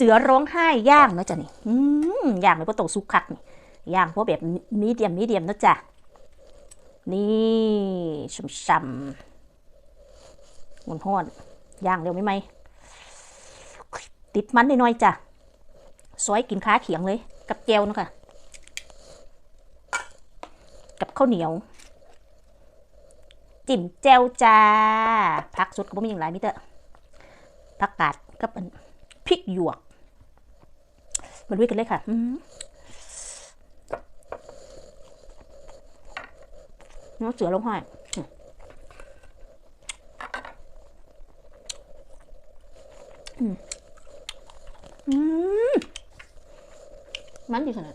เสือร้องไห้ย่างเนาะจ้ะนี่อย่างไม่พอตกสุกคักนี่ย่างพราะแบบมีเดียมมีเดียมเนาะจ้ะนี่ช่ำๆมันหอนย่างเร็วไหมไหมติดมันหน่อยๆจ้ะซอยกินค้าเขียงเลย กับแจวนะค่ะกับข้าวเหนียว จิ้มแจวจ้าผักสดก็บ่มีอย่างไรมิเตอร์ผักกาดกับอันพริกหยวก มาด้วยกันเลยค่ะอืมน้องเสือลงห้อยอืมอืมอืมมันดีขนาด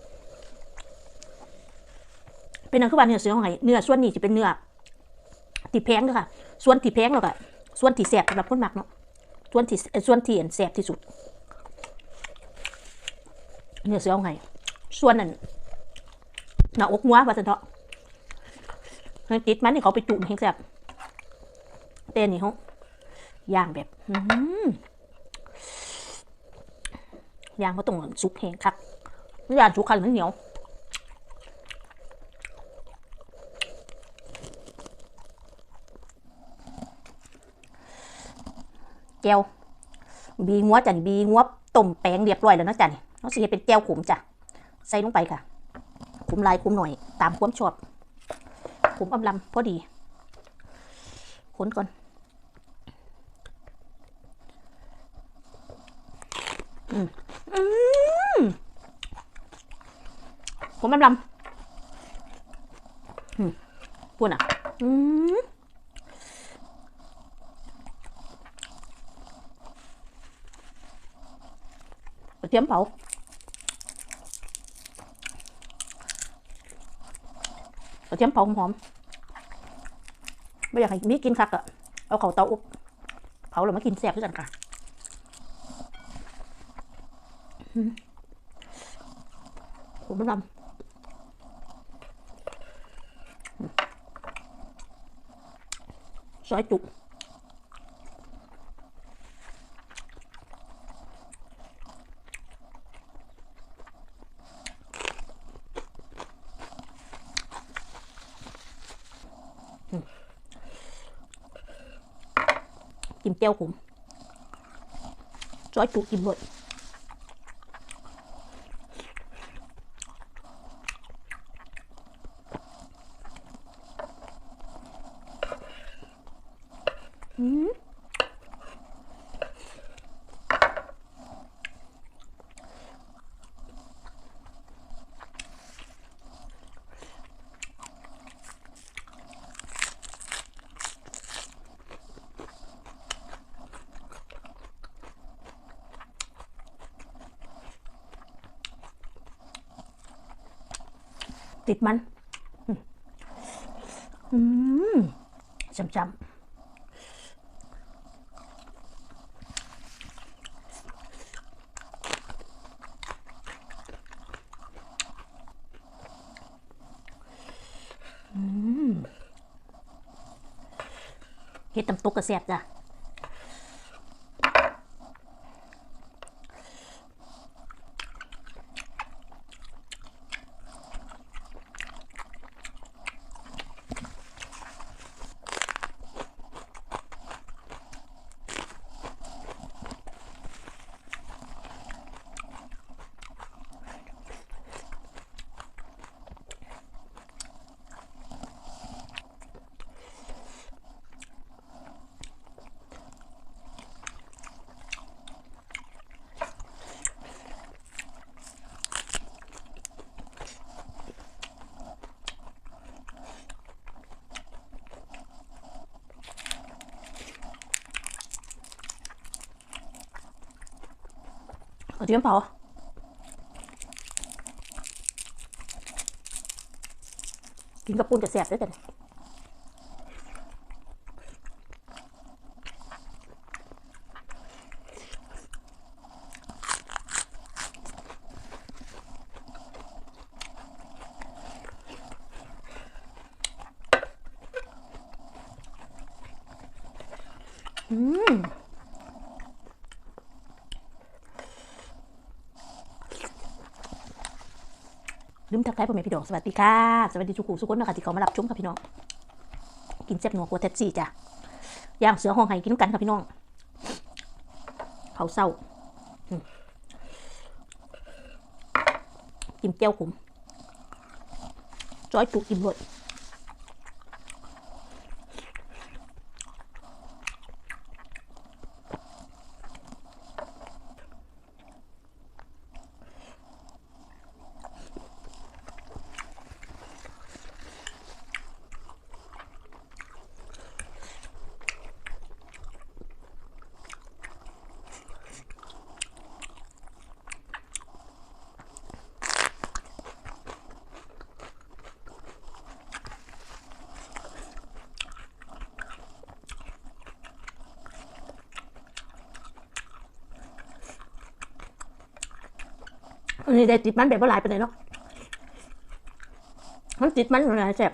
เป็นอันคือว่าเนื้อเสือของไห้เนื้อส่วนนี้จะเป็นเนื้อที่แพงเด้อค่ะ ส่วนที่แพงแล้วก็ส่วนที่แสบสำหรับคนมักเนาะส่วนที่เอ่อส่วนที่อันแสบที่สุด เนื้อเสือของไห้ส่วนนั้นหน้าอกงัวว่าซั่นเถาะให้ติดมันนี่เขาไปจุ่มให้แซบแต่อันนี่เขาย่างแบบอย่างเขาต้องสุกแห้งคักไม่ย่างสุกคักมันเหนียวแก้วบีงัวจ้ะนี่บีงัวต้มแป้งเรียบร้อยแล้วนะจ้ะนี่ เราสิเฮ็ดเป็นแก้วขุมจ้ะ ใส่ลงไปค่ะ ขุมลายขุมหน่อย ตามความชอบ ขุมอำลำพอดีคนก่อน อืมอืมขมอำลำอืมพูดอะ อืมกระเทียมเผา ระเทียมเผาหอมๆไม่อยากให้มีกินคักอะเอาเขาเตาอบเผาแล้วมากินแซ่บด้วยกันค่ะผมไม่ทำซอยจุก จิ้มแจ่วขมซอยจุกินหมดอืม ติดมันอืมอืมช้ำๆเฮ็ดตำตุกกระแสบจ้ะ กระเทียมเผากินกับปุ้นจะแสบด้วยกันอืม ลืมทักทายพ่อแม่พี่น้องสวัสดีค่ะ สวัสดีทุกคู่ทุกคนนะคะที่เขามารับชมค่ะพี่น้อง กินเจ็บหนัวกัวแท็กซี่จ้ะย่างเสือห้องไห้กินกันค่ะพี่น้องเขาเศร้าอืมกินแก้วขมจ้อยจุกกินหมด อันนี้ได้ติดมันแบบว่าหลายไปเลยเนาะมันติดมันอะไรแสบ